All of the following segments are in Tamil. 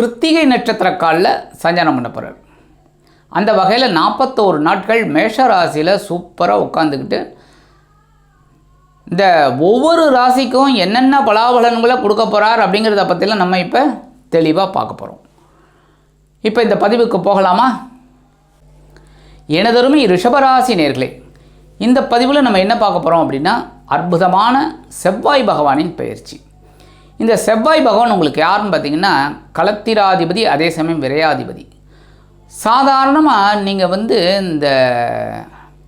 கிருத்திகை நட்சத்திர காலில் சஞ்சாரம் பண்ண போகிறார் அந்த வகையில் நாற்பத்தோரு நாட்கள் மேஷ ராசியில் சூப்பராக உட்காந்துக்கிட்டு இந்த ஒவ்வொரு ராசிக்கும் என்னென்ன பலாபலன்களை கொடுக்க போகிறார் அப்படிங்கிறத பற்றிலாம் நம்ம இப்போ தெளிவாக பார்க்க போகிறோம் இப்போ இந்த பதிவுக்கு போகலாமா? எனதருமை ரிஷபராசி நேர்களே இந்த பதிவில் நம்ம என்ன பார்க்க போகிறோம் அப்படின்னா அற்புதமான செவ்வாய் பகவானின் பயிற்சி இந்த செவ்வாய் பகவான் உங்களுக்கு யாருன்னு பார்த்தீங்கன்னா களத்திராதிபதி அதே சமயம் விரையாதிபதி. சாதாரணமாக நீங்கள் வந்து இந்த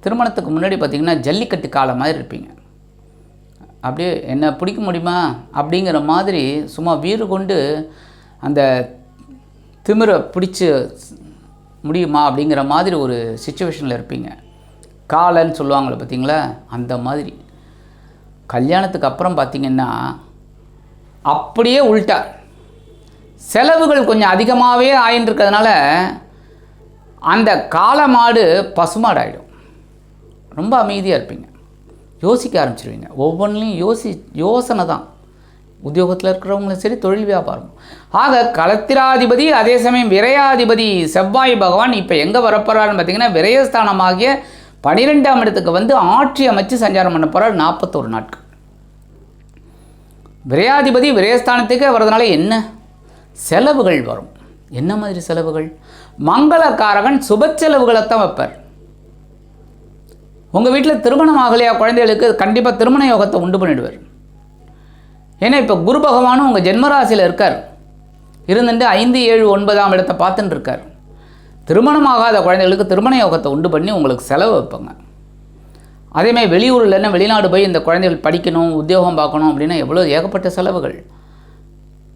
திருமணத்துக்கு முன்னாடி பார்த்தீங்கன்னா ஜல்லிக்கட்டு காலம் மாதிரி இருப்பீங்க. அப்படியே என்ன பிடிக்க முடியுமா? அப்படிங்கிற மாதிரி சும்மா வீறு கொண்டு அந்த திமிரை பிடிச்சி முடியுமா? அப்படிங்கிற மாதிரி ஒரு சுச்சுவேஷனில் இருப்பீங்க. காலன்னு சொல்லுவாங்களே பார்த்தீங்களா? அந்த மாதிரி. கல்யாணத்துக்கு அப்புறம் பார்த்தீங்கன்னா அப்படியே உள்டா செலவுகள் கொஞ்சம் அதிகமாகவே ஆயின்னு இருக்கிறதுனால அந்த காளமாடு பசுமாடு ஆகிடும் ரொம்ப அமைதியாக இருப்பீங்க. யோசிக்க ஆரம்பிச்சிருவீங்க. ஒவ்வொன்றிலையும் யோசி யோசனை தான். உத்தியோகத்தில் இருக்கிறவங்களும் சரி தொழில் வியாபாரம். ஆக களத்திராதிபதி அதே சமயம் விரையாதிபதி செவ்வாய் பகவான் இப்போ எங்கே வரப்போகிறாருன்னு பார்த்தீங்கன்னா விரயஸ்தானமாகிய பனிரெண்டாம் இடத்துக்கு வந்து ஆட்சி அமைச்சு சஞ்சாரம் பண்ண போகிறார் நாற்பத்தோரு நாட்கள். விரையாதிபதி விரயஸ்தானத்துக்கு வர்றதுனால என்ன? செலவுகள் வரும். என்ன மாதிரி செலவுகள்? மங்களக்காரகன் சுப செலவுகளைத்தான் வைப்பார். உங்கள் வீட்டில் திருமணம் ஆகலையா குழந்தைகளுக்கு? கண்டிப்பாக திருமண யோகத்தை உண்டு பண்ணிடுவார். ஏன்னா இப்போ குரு பகவானும் உங்கள் ஜென்மராசியில் இருக்கார். இருந்துட்டு ஐந்து ஏழு ஒன்பதாம் இடத்தை பார்த்துட்டு இருக்கார். திருமணம் ஆகாத குழந்தைகளுக்கு திருமண யோகத்தை உண்டு பண்ணி உங்களுக்கு செலவு வைப்பாங்க. அதேமாதிரி வெளியூரில் என்ன வெளிநாடு போய் இந்த குழந்தைகள் படிக்கணும் உத்தியோகம் பார்க்கணும் அப்படின்னா எவ்வளோ ஏகப்பட்ட செலவுகள்.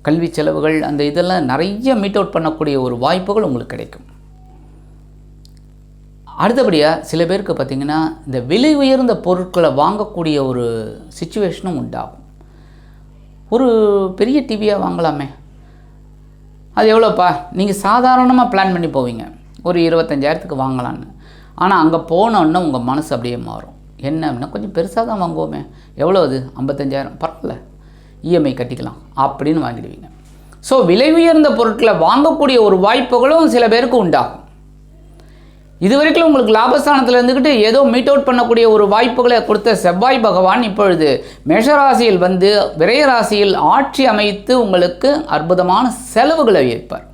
கல்வி செலவுகள் அந்த இதெல்லாம் நிறைய மீட் அவுட் பண்ணக்கூடிய ஒரு வாய்ப்புகள் உங்களுக்கு கிடைக்கும். அடுத்தபடியாக சில பேருக்கு பார்த்திங்கன்னா இந்த விலை உயர்ந்த பொருட்களை வாங்கக்கூடிய ஒரு சுச்சுவேஷனும் உண்டாகும். ஒரு பெரிய டிவியாக வாங்கலாமே. அது எவ்வளோப்பா நீங்கள் சாதாரணமாக பிளான் பண்ணி போவீங்க. ஒரு இருபத்தஞ்சாயிரத்துக்கு வாங்கலான்னு ஆனால் அங்கே போனோன்னா உங்கள் மனசு அப்படியே மாறும். என்ன அப்படின்னா கொஞ்சம் பெருசாக தான் வாங்குவோமே. எவ்வளோ அது? ஐம்பத்தஞ்சாயிரம். பரவாயில்ல. இஎம்ஐ கட்டிக்கலாம் அப்படின்னு வாங்கிடுவீங்க. ஸோ விலை உயர்ந்த பொருட்களை வாங்கக்கூடிய ஒரு வாய்ப்புகளும் சில பேருக்கு உண்டாகும். இது வரைக்கும் உங்களுக்கு லாபஸ்தானத்தில் இருந்துக்கிட்டு ஏதோ மீட் அவுட் பண்ணக்கூடிய ஒரு வாய்ப்புகளை கொடுத்த செவ்வாய் பகவான் இப்பொழுது மேஷராசியில் வந்து விரயராசியில் ஆட்சி அமைத்து உங்களுக்கு அற்புதமான செலவுகளை ஏற்பார்.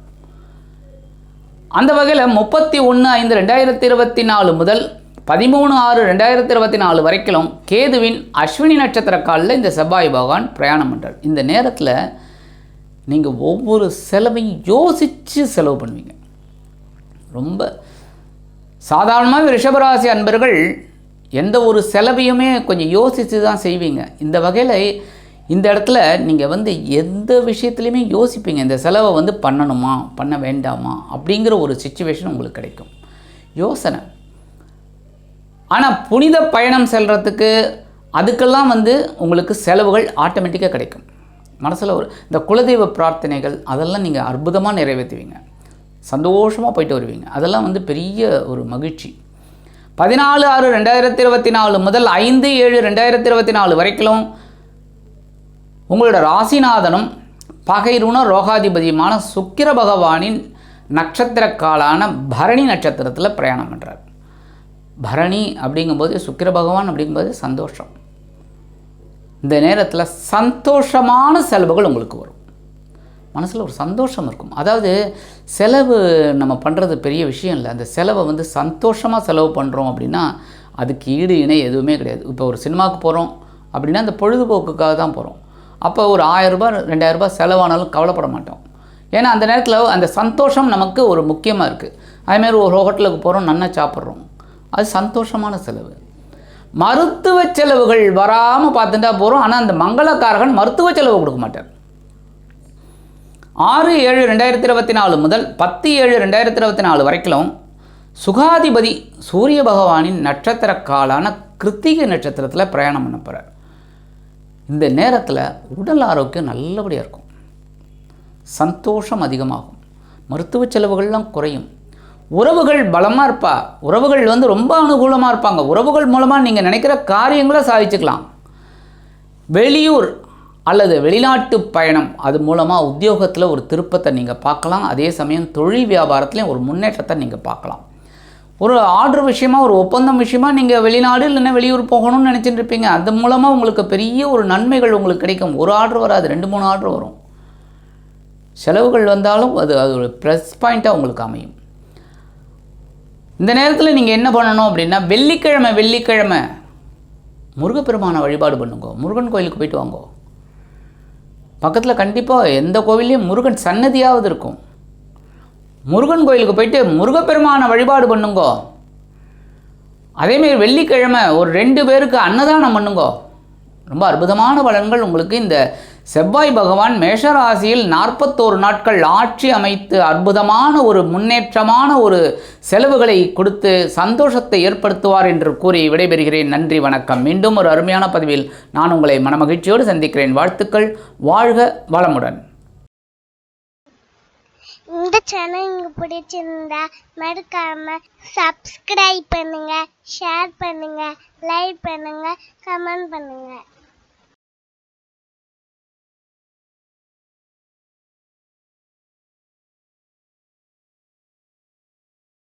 அந்த வகையில் முப்பத்தி ஒன்று ஐந்து ரெண்டாயிரத்தி இருபத்தி நாலு முதல் பதிமூணு ஆறு ரெண்டாயிரத்தி இருபத்தி நாலு வரைக்கும் கேதுவின் அஸ்வினி நட்சத்திர காலில் இந்த செவ்வாய் பகவான் பிரயாணம் பண்ணுறார் இந்த நேரத்தில் நீங்கள் ஒவ்வொரு செலவையும் யோசித்து செலவு பண்ணுவீங்க. ரொம்ப சாதாரணமாக ரிஷபராசி அன்பர்கள் எந்த ஒரு செலவையுமே கொஞ்சம் யோசித்து தான் செய்வீங்க. இந்த வகையில் இந்த இடத்துல நீங்கள் வந்து எந்த விஷயத்துலையுமே யோசிப்பீங்க. இந்த செலவை வந்து பண்ணணுமா? பண்ண வேண்டாமா? அப்படிங்கிற ஒரு சுச்சுவேஷன் உங்களுக்கு கிடைக்கும். யோசனை. ஆனால் புனித பயணம் செல்கிறதுக்கு அதுக்கெல்லாம் வந்து உங்களுக்கு செலவுகள் ஆட்டோமேட்டிக்காக கிடைக்கும். மனசில் ஒரு இந்த குலதெய்வ பிரார்த்தனைகள் அதெல்லாம் நீங்கள் அற்புதமாக நிறைவேற்றுவீங்க. சந்தோஷமாக போயிட்டு வருவீங்க. அதெல்லாம் வந்து பெரிய ஒரு மகிழ்ச்சி. பதினாலு ஆறு ரெண்டாயிரத்தி இருபத்தி நாலு முதல் ஐந்து ஏழு ரெண்டாயிரத்தி இருபத்தி நாலு வரைக்கும் உங்களோட ராசிநாதனும் பகைருண ரோகாதிபதியுமான சுக்கிர பகவானின் நட்சத்திர காலான பரணி நட்சத்திரத்தில் பிரயாணம் பண்ணுறார் பரணி அப்படிங்கும்போது சுக்கிர பகவான் அப்படிங்கும்போது சந்தோஷம். இந்த நேரத்தில் சந்தோஷமான செலவுகள் உங்களுக்கு வரும். மனசில் ஒரு சந்தோஷம் இருக்கும். அதாவது செலவு நம்ம பண்ணுறது பெரிய விஷயம் இல்லை. அந்த செலவை வந்து சந்தோஷமாக செலவு பண்ணுறோம் அப்படின்னா அதுக்கு ஈடு இணை எதுவுமே கிடையாது. இப்போ ஒரு சினிமாவுக்கு போகிறோம் அப்படின்னா அந்த பொழுதுபோக்குக்காக தான் போகிறோம் அப்போ ஒரு ஆயரூபா ரெண்டாயிரரூபா செலவானாலும் கவலைப்பட மாட்டோம். ஏன்னா அந்த நேரத்தில் அந்த சந்தோஷம் நமக்கு ஒரு முக்கியமாக இருக்குது அதுமாரி ஒரு ஹோட்டலுக்கு போகிறோம் நல்லா சாப்பிட்றோம். அது சந்தோஷமான செலவு. மருத்துவ செலவுகள் வராமல் பார்த்துட்டா போகிறோம் ஆனால் அந்த மங்களக்காரகன் மருத்துவ செலவு கொடுக்க மாட்டார். ஆறு ஏழு ரெண்டாயிரத்தி இருபத்தி நாலு முதல் பத்து ஏழு ரெண்டாயிரத்தி இருபத்தி நாலு வரைக்கும் சுகாதிபதி சூரிய பகவானின் நட்சத்திர காலான கிருத்திகை நட்சத்திரத்தில் பிரயாணம் பண்ண போகிறார் இந்த நேரத்தில் உடல் ஆரோக்கியம் நல்லபடியாக இருக்கும். சந்தோஷம் அதிகமாகும். மருத்துவ செலவுகள்லாம் குறையும். உறவுகள் பலமாக இருப்பா. உறவுகள் வந்து ரொம்ப அனுகூலமாக இருப்பாங்க. உறவுகள் மூலமாக நீங்கள் நினைக்கிற காரியங்களை சாதிச்சுக்கலாம். வெளியூர் அல்லது வெளிநாட்டு பயணம் அது மூலமாக உத்தியோகத்தில் ஒரு திருப்பத்தை நீங்கள் பார்க்கலாம். அதே சமயம் தொழில் வியாபாரத்துலேயும் ஒரு முன்னேற்றத்தை நீங்கள் பார்க்கலாம். ஒரு ஆர்டர் விஷயமா ஒரு ஒப்பந்தம் விஷயமா நீங்கள் வெளிநாடு இல்லைன்னா வெளியூர் போகணும்னு நினச்சிட்டு இருப்பீங்க. அது மூலமாக உங்களுக்கு பெரிய ஒரு நன்மைகள் உங்களுக்கு கிடைக்கும். ஒரு ஆர்டர் வராது. ரெண்டு மூணு ஆர்டர் வரும். செலவுகள் வந்தாலும் அது அது ஒரு ப்ளஸ் பாயிண்ட்டாக உங்களுக்கு அமையும். இந்த நேரத்தில் நீங்கள் என்ன பண்ணணும் அப்படின்னா வெள்ளிக்கிழமை வெள்ளிக்கிழமை முருகப்பெருமானை வழிபாடு பண்ணுங்க. முருகன் கோயிலுக்கு போயிட்டு வாங்கோ. பக்கத்தில் கண்டிப்பாக எந்த கோவிலையும் முருகன் சன்னதியாவது இருக்கும். முருகன் கோயிலுக்கு போயிட்டு முருகப்பெருமானை வழிபாடு பண்ணுங்கோ. அதேமாரி வெள்ளிக்கிழமை ஒரு ரெண்டு பேருக்கு அன்னதானம் பண்ணுங்கோ. ரொம்ப அற்புதமான பலன்கள் உங்களுக்கு இந்த செவ்வாய் பகவான் மேஷராசியில் நாற்பத்தோரு நாட்கள் ஆட்சி அமைத்து அற்புதமான ஒரு முன்னேற்றமான ஒரு செலவுகளை கொடுத்து சந்தோஷத்தை ஏற்படுத்துவார் என்று கூறி விடைபெறுகிறேன். நன்றி வணக்கம். மீண்டும் ஒரு அருமையான பதிவில் நான் உங்களை மனமகிழ்ச்சியோடு சந்திக்கிறேன். வாழ்த்துக்கள். வாழ்க வளமுடன். இந்த சேனல் உங்களுக்கு பிடிச்சிருந்தா மறக்காம சப்ஸ்கிரைப் பண்ணுங்க ஷேர் பண்ணுங்க லைக் பண்ணுங்க கமெண்ட் பண்ணுங்க.